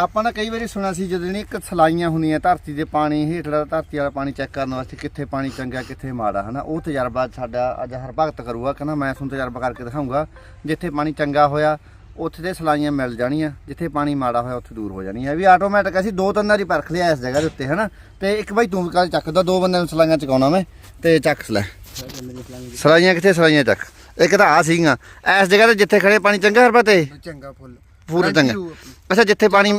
ਆਪਾਂ ਨਾ ਕਈ ਵਾਰੀ ਸੁਣਿਆ ਸੀ ਜਦੋਂ ਇੱਕ ਸਲਾਈਆਂ ਹੁੰਦੀਆਂ ਧਰਤੀ ਦੇ ਪਾਣੀ ਹੇਠਲਾ ਧਰਤੀ ਵਾਲਾ ਪਾਣੀ ਚੈੱਕ ਕਰਨ ਵਾਸਤੇ ਕਿੱਥੇ ਪਾਣੀ ਚੰਗਾ ਕਿੱਥੇ ਮਾੜਾ ਹਨਾ? ਉਹ ਤਜਰਬਾ ਸਾਡਾ ਅੱਜ ਹਰਭਗਤ ਕਰੂਗਾ ਕਹਿੰਦਾ ਮੈਂ ਤੁਹਾਨੂੰ ਤਜਰਬਾ ਕਰਕੇ ਦਿਖਾਊਂਗਾ ਜਿੱਥੇ ਪਾਣੀ ਚੰਗਾ ਹੋਇਆ ਉੱਥੇ ਤੇ ਸਲਾਈਆਂ ਮਿਲ ਜਾਣੀਆਂ। ਜਿੱਥੇ ਪਾਣੀ ਮਾੜਾ ਹੋਇਆ ਉੱਥੇ ਦੂਰ ਹੋ ਜਾਣੀਆਂ। ਇਹ ਵੀ ਆਟੋਮੈਟਿਕ ਅਸੀਂ ਦੋ ਤਿੰਨ ਵਾਰੀ ਪਰਖ ਲਿਆ ਇਸ ਜਗ੍ਹਾ ਦੇ ਉੱਤੇ ਹਨਾ? ਤੇ ਇੱਕ ਬਾਈ ਤੂੰ ਕੱਲ ਚੱਕਦਾ ਦੋ ਬੰਦਿਆਂ ਨੂੰ ਸਲਾਈਆਂ ਚਕਾਉਣਾ ਮੈਂ ਤੇ ਚੱਕ ਸਲਾ ਸਲਾਈਆਂ ਕਿੱਥੇ ਸਲਾਈਆਂ ਚੱਕ। ਇੱਕ ਤਾਂ ਆ ਸੀਗੀਆਂ। ਇਸ ਜਗ੍ਹਾ ਤੇ ਜਿੱਥੇ ਖੜੇ ਪਾਣੀ ਚੰਗਾ ਹਰਭਗਤ ਏ? ਚੰਗਾ ਫੁੱਲ। ਪੂਰਾ ਚੰਗਾ। ਅੱਛਾ ਜਿੱਥੇ ਪਾਣੀ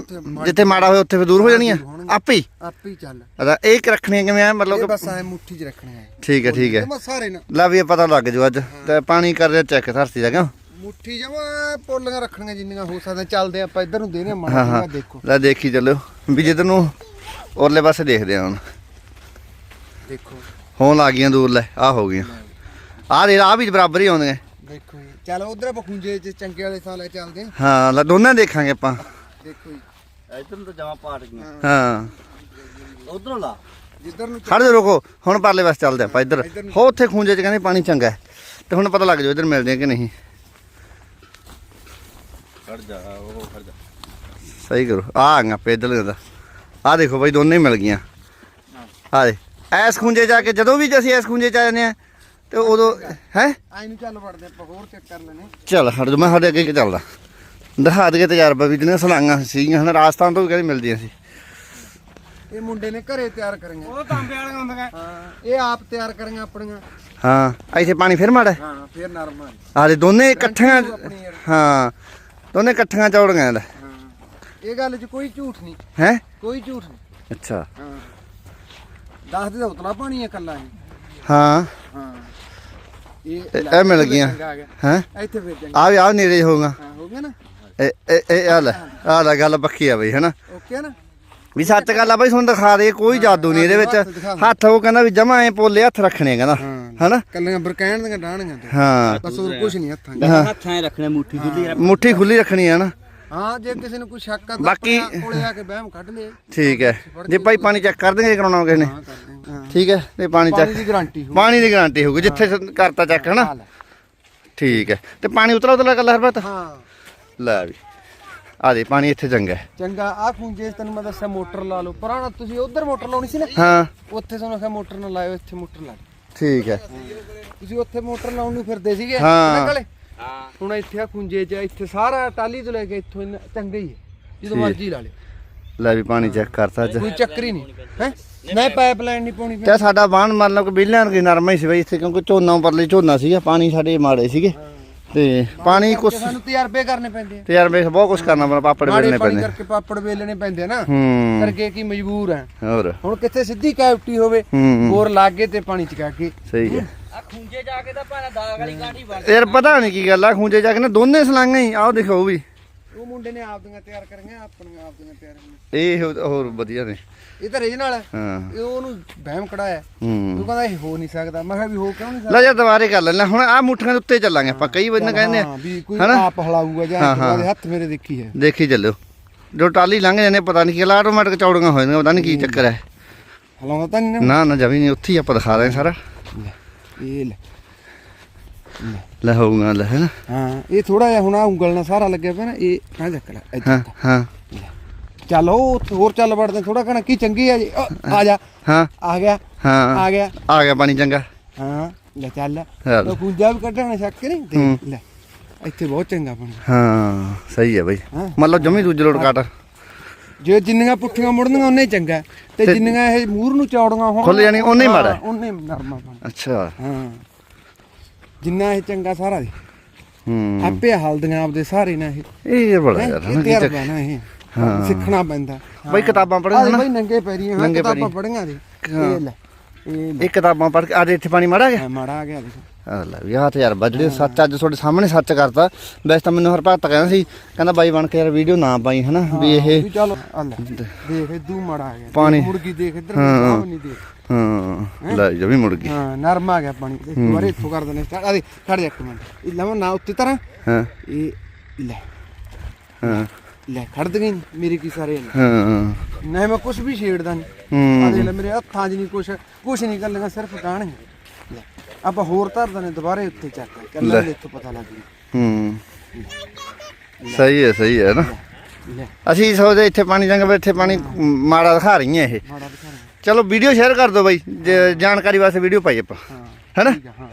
ਜਿੱਥੇ ਮਾੜਾ ਹੋਇਆ ਉੱਥੇ ਫਿਰ ਦੂਰ ਹੋ ਜਾਣੀਆਂ ਆਪੇ ਹੀ? ਆਪੇ ਹੀ ਚੱਲ। ਅੱਛਾ ਇਹ ਕਿ ਰੱਖਣੀਆਂ ਕਿਵੇਂ ਆ? ਇਹ ਮਤਲਬ ਕਿ ਬਸ ਐ ਮੁੱਠੀ 'ਚ ਰੱਖਣੇ ਆ। ਠੀਕ ਹੈ ਠੀਕ ਹੈ ਮੈਂ ਸਾਰੇ ਨਾ। ਲੈ ਵੀ ਇਹ ਪਤਾ ਲੱਗ ਜੂ ਅੱਜ। ਤੇ ਪਾਣੀ ਕਰ ਰਿਹਾ ਚੈੱਕ ਧਰਤੀ ਦਾ ਕਿਉਂ? ਮੁੱਠੀ ਜਮਾ ਪੋਲੀਆਂ ਰੱਖਣੀਆਂ ਜਿੰਨੀਆਂ ਹੋ ਸਕਦਾ ਚੱਲਦੇ ਆਪਾਂ ਇੱਧਰ ਨੂੰ ਦੇਨੇ ਹਾਂ ਹਾਂ। ਦੇਖੋ। ਲੈ ਦੇਖੀ ਚੱਲੋ ਵੀ ਜਿੱਦ ਨੂੰ ਉਰਲੇ ਪਾਸੇ ਦੇਖਦੇ ਆ ਹੁਣ। ਦੇਖੋ। ਹੋਣ ਆ ਗਈਆਂ ਦੂਰ ਲੈ ਆ ਹੋ ਗਈਆਂ। ਆ ਦੇ ਆ ਵੀ ਬਰਾਬਰ ਹੀ ਆਉਂਦੀਆਂ ਦੇਖੋ ਜੀ। ਚਲ ਉਧਰ ਬਖੂੰਜੇ 'ਚ ਚੰਗੇ ਵਾਲੇ ਥਾਂ ਲੈ ਚੱਲਦੇ ਹਾਂ ਲੈ ਦੋਨਾਂ ਦੇਖਾਂਗੇ ਆਪਾਂ। ਦੇਖੋ ਜੀ ਇਧਰ ਨੂੰ ਤਾਂ ਜਮਾ ਪਾਟ ਗਈਆਂ। ਹਾਂ। ਉਧਰੋਂ ਲਾ। ਜਿੱਧਰ ਨੂੰ ਖੜ ਜਾ ਰੁਕੋ ਹੁਣ ਪਰਲੇ ਪਾਸੇ ਚੱਲਦੇ ਆਪਾਂ ਇੱਧਰ। ਹੋ ਉੱਥੇ ਖੂੰਜੇ ਚ ਕਹਿੰਦੇ ਪਾਣੀ ਚੰਗਾ ਹੈ। ਤੇ ਹੁਣ ਪਤਾ ਲੱਗ ਜਾਊ ਇੱਧਰ ਮਿਲਦੇ ਆ ਕਿ ਨਹੀਂ। ਖੜ ਜਾ ਉਹ ਖੜ ਜਾ। ਸਹੀ ਕਰੋ ਆ ਆ ਗਈਆਂ ਪੈਦਲ ਦਾ ਆ ਦੇਖੋ ਬਾਈ ਦੋਨੇ ਹੀ ਮਿਲ ਗਈਆਂ। ਆ ਦੇ ਐਸ ਖੁੰਝੇ ਜਾ ਕੇ ਜਦੋਂ ਵੀ ਅਸੀਂ ਐਸ ਖੁੰਝੇ ਚ ਆ ਜਾਂਦੇ ਆ ਤੇ ਉਦੋਂ ਹੈ? ਆਈ ਨੂੰ ਚੱਲ ਵੜਦੇ ਆਪਾਂ ਹੋਰ ਚੈੱਕ ਕਰ ਲੈਣੇ ਚੱਲ ਹਟ ਜਾ ਮੈਂ ਸਾਡੇ ਅੱਗੇ ਕਿ ਚੱਲਦਾ। ਦਿਖਾ ਦੇ ਤਜਰਬਾ ਵੀ ਜਿਹਨੇ ਸਲਾਂਗਾ ਸੀਗੀਆਂ ਹਨ ਰਾਜਸਥਾਨ ਤੋਂ ਵੀ ਕਹਿੰਦੇ ਮਿਲਦੀਆਂ ਸੀ। ਇਹ ਮੁੰਡੇ ਨੇ ਘਰੇ ਤਿਆਰ ਕਰੀਆਂ। ਉਹ ਤਾਂਬੇ ਵਾਲੀਆਂ ਹੁੰਦੀਆਂ। ਹਾਂ। ਇਹ ਆਪ ਤਿਆਰ ਕਰੀਆਂ ਆਪਣੀਆਂ। ਹਾਂ ਇੱਥੇ ਪਾਣੀ ਫਿਰ ਮਾੜਾ ਹਾਂ? ਫੇਰ ਨਰਮ ਆ। ਦੇ ਦੋਨੇ ਇਕੱਠੀਆਂ। ਹਾਂ ਦੋਨੇ ਇਕੱਠੀਆਂ ਚੌੜੀਆਂ ਹਾਂ। ਇਹ ਗੱਲ 'ਚ ਕੋਈ ਝੂਠ ਨਹੀਂ। ਹੈ? ਕੋਈ ਝੂਠ ਨਹੀਂ। ਅੱਛਾ। ਹਾਂ। ਦੱਸ ਦੇ ਉਤਲਾ ਪਾਣੀ ਹੈ ਕੱਲਾ ਇਹ। ਹਾਂ। ਹਾਂ। ਇਹ ਮਿਲ ਗਈਆਂ। ਹੈ? ਇੱਥੇ ਫੇਰ ਚੰਗਾ। ਆ ਵੀ ਆ ਨੇੜੇ ਹੋਊਗਾ। ਹਾਂ ਹੋ ਗਿਆ ਨਾ? ਇਹ ਇਹ ਇਹ ਆ ਲੈ ਆ ਲੈ ਗੱਲ ਪੱਕੀ ਆ ਬਈ ਹਨਾ? ਓਕੇ ਨਾ? ਵੀ ਸੱਚ ਗੱਲ ਆ ਬਈ ਤੁਹਾਨੂੰ ਦਿਖਾ ਦੇ ਕੋਈ ਜਾਦੂ ਨਹੀਂ ਇਹਦੇ ਹੱਥ ਵਿੱਚ। ਦਿਖਾ ਦੇ। ਹੱਥ ਉਹ ਕਹਿੰਦਾ ਵੀ ਜਮਾ ਐ ਪੋਲੇ ਹੱਥ ਰੱਖਣੇ ਕਹਿੰਦਾ ਹਾਂ। ਹਨਾ? ਕੱਲੀਆਂ ਬਰਕੈਣ ਦੀਆਂ ਡਾਣੀਆਂ ਤੇ। ਹਾਂ। ਬਸ ਹੋਰ ਕੁਝ ਨਹੀਂ ਹੱਥਾਂ 'ਚ ਹੱਥਾਂ 'ਚ ਰੱਖਣੇ ਮੁੱਠੀ ਖੁੱਲੀ ਮੁੱਠੀ ਖੁੱਲੀ ਰੱਖਣੀ ਆ ਨਾ ਹਾਂ ਜੇ ਕਿਸੇ ਨੂੰ ਕੋਈ ਸ਼ੱਕ ਆ ਤਾਂ ਬਾਕੀ- ਆਪਣੇ ਕੋਲੇ ਆ ਕੇ ਵਹਿਮ ਕੱਢ ਲੇ ਠੀਕ ਹੈ। ਜੇ ਭਾਈ ਪਾਣੀ ਚੈੱਕ ਕਰ ਦੇਂਗੇ ਕਰਾਉਣਾ ਕਿਸੇ ਨੇ। ਹਾਂ ਕਰਦੇ ਹਾਂ। ਠੀਕ ਹੈ ਤੇ ਪਾਣੀ ਪਾਣੀ ਚੈੱਕ ਦੀ ਗਾਰੰਟੀ ਹੋ ਪਾਣੀ ਦੀ ਗਾਰੰਟੀ ਹੋਊਗੀ ਜਿੱਥੇ ਕਰਤਾ ਚੈੱਕ ਹਨਾ? ਹਾਂ। ਠੀਕ ਹੈ। ਤੇ ਪਾਣੀ ਉਤਲਾ ਉਤਲਾ ਕਰ ਲੈ ਹਰਬਤ। ਹਾਂ। ਲੈ ਵੀ। ਆ ਦੇ ਪਾਣੀ ਇੱਥੇ ਚੰਗਾ ਹੈ। ਚੰਗਾ ਆ ਖੁੰਜੇ 'ਚ ਤੈਨੂੰ ਮੈਂ ਦੱਸਿਆ ਮੋਟਰ ਲਾ ਲਓ। ਪੁਰਾਣਾ ਤੁਸੀਂ ਉਧਰ ਮੋਟਰ ਲਾਉਣੀ ਸੀ ਨਾ? ਹਾਂ। ਉੱਥੇ ਤੁਹਾਨੂੰ ਆਖਿਆ ਮੋਟਰ ਨਾ ਲਾਇਓ ਇੱਥੇ ਮੋਟਰ ਲਾ ਲਓ। ਠੀਕ ਹੈ। ਤੁਸੀਂ ਉੱਥੇ ਮੋਟਰ ਲਾਉਣ ਨੂੰ ਫਿਰਦੇ ਸੀਗੇ? ਹਾਂ। ਨਿਕਲੇ ਹੁਣ ਇੱਥੇ ਆ ਖੁੰਜੇ 'ਚ ਇੱਥੇ ਸਾਰਾ ਟਾਲੀ ਤੋਂ ਲੈ ਕੇ ਇੱਥੋਂ ਇੰਨਾ ਚੰਗਾ ਹੀ ਹੈ। ਜਦੋਂ ਠੀਕ। ਮਰਜ਼ੀ ਲਾ ਲਿਓ। ਲੈ ਵੀ ਪਾਣੀ ਚੈੱਕ ਕਰਤਾ ਅੱਜ। ਕੋਈ ਚੱਕਰ ਹੀ ਨਹੀਂ। ਹੈ? ਮੈਂ ਪਾਈਪਲਾਈਨ ਨਹੀਂ ਪਾਉਣੀ ਤੇ ਸਾਡਾ ਬਾਣ ਮਤਲਬ ਕਿ ਬਿੱਲਿਆਂ ਦੀ ਨਰਮਾ ਹੀ ਸੀ ਬਈ ਇੱਥੇ ਕਿਉਂਕਿ ਝੋਨਾ ਉੱਪਰਲੇ ਝੋਨਾ ਸੀਗਾ ਪਾਣੀ ਸਾਡੇ ਮਾੜੇ ਸੀਗੇ। ਤੇ ਪਾਣੀ ਕੁਛ ਸਾਨੂੰ ਤਜਰਬੇ ਕਰਨੇ ਪੈਂਦੇ ਆ। ਤੇ ਯਾਰ ਵੇਖ ਬਹੁਤ ਕੁਛ ਕਰਨਾ ਪੈਣਾ ਪਾਪੜ ਵੇਲਣੇ ਪਾਣੀ ਪੈਂਦੇ। ਕਰਕੇ ਪਾਪੜ ਵੇਲਣੇ ਪੈਂਦੇ ਆ ਨਾ। ਹੂੰ। ਕਰਕੇ ਕੀ ਮਜਬੂਰ ਆ। ਹੋਰ। ਹੁਣ ਕਿੱਥੇ ਸਿੱਧੀ ਕੈਵਟੀ ਹੋਵੇ ਹੂੰ। ਬੋਰ ਲੱਗ ਤੇ ਪਾਣੀ ਚਕਾ ਕੇ। ਸਹੀ ਹੈ। ਆ ਖੁੰਝੇ ਜਾ ਕੇ ਤਾਂ ਭਾਣਾ ਦਾਗ ਵਾਲੀ ਕਾਠੀ ਬਣ ਯਾਰ ਪਤਾ ਨਹੀਂ ਕੀ ਗੱਲ ਆ ਖੂੰਜੇ ਜਾ ਕੇ ਨਾ ਦੋਨੇ ਸਲਾਂਗਾ ਹੀ ਆਓ ਦੇਖੋ ਉਹ ਵੀ। ਉਹ ਮੁੰਡੇ ਨੇ ਆਪਦੀਆਂ ਤਿਆਰ ਕਰੀਆਂ ਆਪਣੀਆਂ ਆਪਦੀਆਂ ਤਿਆਰ ਕਰੀਆਂ। ਇਹ ਹੋਰ- ਹੋਰ ਵਧੀਆ ਨੇ। ਇਹ ਤਾਂ ਰੀਜਨਲ ਹੈ। ਹਾਂ। ਇਹ ਉਹਨੂੰ ਵਹਿਮ ਕਢਾਇਆ ਉਹ ਹੂੰ। ਕਹਿੰਦਾ ਇਹ ਹੋ ਨਹੀਂ ਸਕਦਾ। ਮੈਂ ਕਿਹਾ ਵੀ ਹੋ ਕਿਉਂ ਨਹੀਂ ਸਕਦਾ? ਲੈ ਜਾ ਦੁਬਾਰੇ ਕਰ ਲੈਣਾ ਹੁਣ ਆ ਮੁੱਠੀਆਂ ਦੇ ਉੱਤੇ ਚੱਲਾਂਗੇ ਆਪਾਂ। ਕਈ ਵਾਰ ਨਾ ਕਹਿੰਦੇ ਹਾਂ ਆ ਵੀ ਕੋਈ ਹਨਾ? ਆਪ ਹਲਾਊਗਾ ਜਾਂ ਹਾਂ, ਇੱਕ ਹਾਂ। ਵਾਰ ਹੱਥ ਮੇਰੇ ਦੇਖੀ ਹੈ। ਦੇਖੀ ਚੱਲਿਓ ਜੋ ਟਾਲੀ ਲੰਘ ਜਾਂਦੇ ਪਤਾ ਨਹੀਂ ਕੀ ਲਾ ਆਟੋਮੈਟਿਕ ਚੌੜੀਆਂ ਹੋ ਜਾਂਦੀਆਂ ਪਤਾ ਨਹੀਂ ਕੀ ਚੱਕਰ ਹੈ। ਹਲਾਉਂਦਾ ਤਾਂ ਨਹੀਂ ਨਾ। ਨਾ ਨਾ ਜਮੀ ਨਹੀਂ ਉੱਥੇ ਹੀ ਆਪਾਂ ਦਿਖਾ ਰਹੇ ਸਾਰਾ। ਇਹ ਲੈ। ਲੈ ਹੋਊਗਾ ਲੈ ਹੈਨਾ ਹਾਂ ਇਹ ਥੋੜਾ ਜਿਹਾ ਹੁਣ ਆ ਉਂਗਲ ਨਾਲ ਸਾਰਾ ਲੱਗਿਆ ਪਿਆ ਨਾ ਇਹ ਕਾਂ ਚੱਕ ਲੈ ਇੱਧਰ ਹਾਂ ਹਾਂ। ਚੱਲ ਉਹ ਹੋਰ ਚੱਲ ਵੜਦੇ ਥੋੜਾ ਕਣਾ ਕੀ ਚੰਗੀ ਆ ਜੀ? ਆ ਜਾ। ਹਾਂ। ਆ ਗਿਆ ਹਾਂ। ਆ ਗਿਆ। ਆ ਗਿਆ ਪਾਣੀ ਚੰਗਾ। ਹਾਂ ਲੈ ਚੱਲ। ਚੱਲ। ਉਹ ਪੂੰਜਾ ਵੀ ਕੱਢਣਾ ਸ਼ੱਕ ਨਹੀਂ? ਹੂੰ। ਦੇਖ ਲੈ ਇੱਥੇ ਬਹੁਤ ਚੰਗਾ ਪਾਣੀ ਹਾਂ ਸਹੀ ਹੈ ਬਈ। ਹਾਂ। ਮਤਲਬ ਜਮੀ ਦੂਜੇ ਲੋਟ ਕਾਟ ਜੇ ਜਿੰਨੀਆਂ ਪੁੱਠੀਆਂ ਮੁੜਨੀਆਂ ਉਹਨੇ ਚੰਗਾ। ਤੇ ਤੇ- ਜਿੰਨੀਆਂ ਇਹ ਮੂਰ ਨੂੰ ਚੌੜੀਆਂ ਹੋਣ ਖੁੱਲ ਜਾਣੀ, ਉਹਨੇ ਹੀ ਮਾੜਾ। ਹਾਂ, ਉਹਨੇ ਨਰਮਾ ਪਾਣੀ ਅੱਛਾ। ਹਾਂ। ਜਿੰਨਾ ਇਹ ਚੰਗਾ ਸਾਰਾ ਦੀ ਹੂੰ। ਆਪੇ ਹਲਦੀਆਂ ਆਪਦੇ ਸਾਰੇ ਨਾ ਇਹ। ਇਹ ਬੜਾ ਯਾਰ ਇਹ ਹਨਾ ਕੀ ਤਜਰਬਾ ਚੱਕ- ਨਾ ਇਹ। ਹਾਂ। ਸਿੱਖਣਾ ਪੈਂਦਾ। ਬਈ ਕਿਤਾਬਾਂ ਪੜ੍ਹੀਆਂ ਆਹ ਨਾ ਬਈ ਨੰਗੇ ਪੈਰੀਂ ਹਾਂ ਕਿਤਾਬਾਂ। ਪੜੀਆਂ ਦੇ। ਇਹ ਲੈ। ਇਹ ਇਹ ਕਿਤਾਬਾਂ ਪੜ੍ਹ ਕੇ ਆ ਦੇ ਇੱਥੇ ਪਾਣੀ ਮਾੜਾ ਗਿਆ? ਮਾੜਾ ਆ ਗਿਆ ਦੇਖ। ਆ ਲੈ ਵੀ ਆ ਤੇ ਯਾਰ ਜਿਹੜੇ ਸੱਚ ਅੱਜ ਤੁਹਾਡੇ ਸਾਹਮਣੇ ਸੱਚ ਕਰਤਾ। ਵੈਸੇ ਤਾਂ ਮੈਨੂੰ ਹਰਪਾਤ ਕਹਿੰਦਾ ਸੀ ਕਹਿੰਦਾ ਬਾਈ ਬਣ ਕੇ ਯਾਰ ਵੀਡੀਓ ਨਾ ਪਾਈ ਹਨਾ ਵੀ ਇਹ ਚੱਲ ਦੇਖ ਇਦੂ ਮਾੜਾ ਆ ਗਿਆ। ਪਾਣੀ। ਮੁਰਗੀ ਦੇਖ ਇੱਧਰ ਨਹੀਂ ਦੇਖ। ਹਾਂ ਲੈ ਜਮੀ ਮੁੜ ਗਈ। ਹਾਂ ਨਰਮ ਆ ਗਿਆ ਪਾਣੀ। ਵਾਰ ਇੱਥੋਂ ਕਰ ਦਨੇ ਆ ਦੇ ਖੜ ਜਾ ਇੱਕ ਮਿੰਟ। ਇਹ ਲਵਾਂ ਨਾ ਉੱਤੇ ਤਰ੍ਹਾਂ। ਹਾਂ। ਇਹ ਲੈ। ਹਾਂ। ਲੈ ਖੜ ਗਈ ਮੇਰੀ ਕੀ ਸਾਰੇ ਹਾਂ ਨਾ ਮੈਂ ਕੁਝ ਵੀ ਛੇੜਦਾ ਨਹੀਂ ਆ ਹੂੰ ਦੇਖ ਲੈ ਮੇਰੇ ਹੱਥਾਂ 'ਚ ਨਹੀਂ ਕੁਝ ਕੁਝ ਨਹੀਂ ਗੱਲਾਂ ਸਿਰਫ ਗਾਣੀਆਂ। ਲੈ ਆਪਾਂ ਹੋਰ ਧਰ ਦਨੇ ਦੁਬਾਰੇ ਉੱਤੇ ਚੱਕ ਕੱਲਾ। ਇੱਥੋਂ ਪਤਾ ਲੱਗ ਗਈ ਹੂੰ। ਸਹੀ ਹੈ ਸਹੀ ਹੈ ਨਾ। ਅਸੀਂ ਸੋਚਦੇ ਇੱਥੇ ਪਾਣੀ ਚੰਗਾ ਵੀ ਇੱਥੇ ਪਾਣੀ ਮਾੜਾ ਦਿਖਾ ਰਹੀਆਂ ਇਹ। ਮਾੜਾ ਦਿਖਾ ਰਿਹਾ ਚਲੋ ਵੀਡੀਓ ਸ਼ੇਅਰ ਕਰ ਦਿਓ ਬਾਈ ਜਾਣਕਾਰੀ ਵਾਸਤੇ ਵੀਡੀਓ ਪਾਈ ਆਪਾਂ। ਹਾਂ ਹੈਨਾ ਹਾਂ।